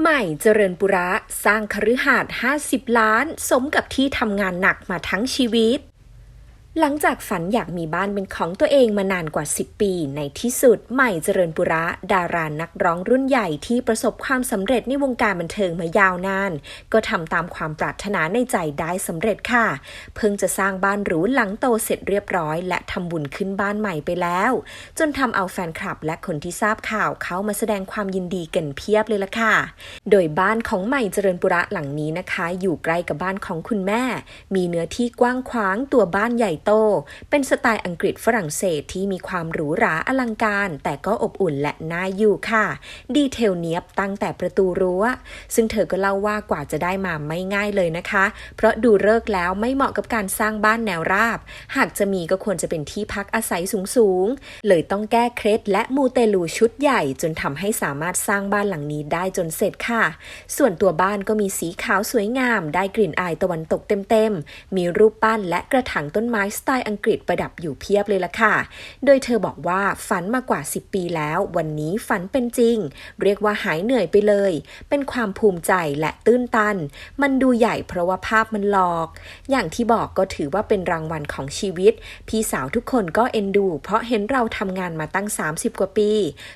ใหม่เจริญปุระสร้างคฤหาสน์50 ล้าน สมกับที่ทำงานหนักมาทั้งชีวิต หลังจากฝันอยากมีบ้านเป็นของตัวเองมานานกว่า 10 ปี ในที่สุดใหม่เจริญปุระ ดารานักร้องรุ่นใหญ่ที่ประสบความสำเร็จในวงการบันเทิงมายาวนาน ก็ทำตามความปรารถนาในใจได้สำเร็จค่ะ เพิ่งจะสร้างบ้านหรูหลังโตเสร็จเรียบร้อย และทำบุญขึ้นบ้านใหม่ไปแล้ว จนทำเอาแฟนคลับและคนที่ทราบข่าวเขามาแสดงความยินดีกันเพียบเลยล่ะค่ะ โดยบ้านของใหม่เจริญปุระหลังนี้นะคะ อยู่ใกล้กับบ้านของคุณแม่ มีเนื้อที่กว้างขวางตัวบ้านใหญ่โต เป็นสไตล์อังกฤษฝรั่งเศสที่มีความหรูหราอลังการ แต่ก็อบอุ่นและน่าอยู่ค่ะ ดีเทลเนียบตั้งแต่ประตูรั้ว ซึ่งเธอก็เล่าว่ากว่าจะได้มาไม่ง่ายเลยนะคะ เพราะดูเลิกแล้วไม่เหมาะกับการสร้างบ้านแนวราบ หากจะมีก็ควรจะเป็นที่พักอาศัยสูงๆ เลยต้องแก้เคล็ดและมูเตลูชุดใหญ่จนทำให้สามารถสร้างบ้านหลังนี้ได้จนเสร็จค่ะ ส่วนตัวบ้านก็มีสีขาวสวยงาม ได้กลิ่นอายตะวันตกเต็มๆ มีรูปปั้นและกระถางต้นไม้สไตล์อังกฤษประดับอยู่เพียบเลยล่ะค่ะ โดยเธอบอกว่าฝันมากว่า 10 ปีแล้ว วันนี้ฝันเป็นจริง เรียกว่าหายเหนื่อยไปเลย เป็นความภูมิใจและตื้นตัน มันดูใหญ่เพราะว่าภาพมันหลอก อย่างที่บอกก็ถือว่าเป็นรางวัลของชีวิต พี่สาวทุกคนก็เอ็นดู เพราะเห็นเราทำงานมาตั้ง 30 กว่าปี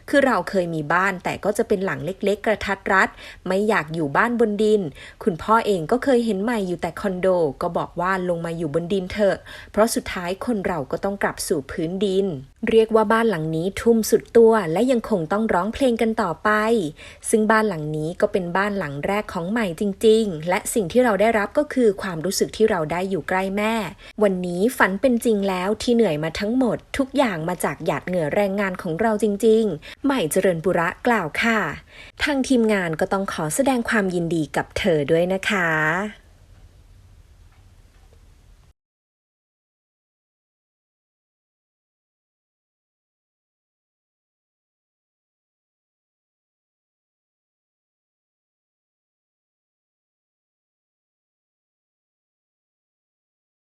คือเราเคยมีบ้านแต่ก็จะเป็นหลังเล็กๆ กระทัดรัด ไม่อยากอยู่บ้านบนดิน คุณพ่อเองก็เคยเห็นใหม่อยู่แต่คอนโด ก็บอกว่าลงมาอยู่บนดินเถอะ เพราะสุดท้ายคนเราก็ต้องกลับสู่พื้นดิน เรียกว่าบ้านหลังนี้ทุ่มสุดตัวและยังคงต้องร้องเพลงกันต่อไป ซึ่งบ้านหลังนี้ก็เป็นบ้านหลังแรกของใหม่จริง ๆ และสิ่งที่เราได้รับก็คือความรู้สึกที่เราได้อยู่ใกล้แม่ วันนี้ฝันเป็นจริงแล้วที่เหนื่อยมาทั้งหมด ทุกอย่างมาจากหยาดเหงื่อแรงงานของเราจริง ๆ ใหม่เจริญบุระกล่าวค่ะ ทางทีมงานก็ต้องขอแสดงความยินดีกับเธอด้วยนะคะ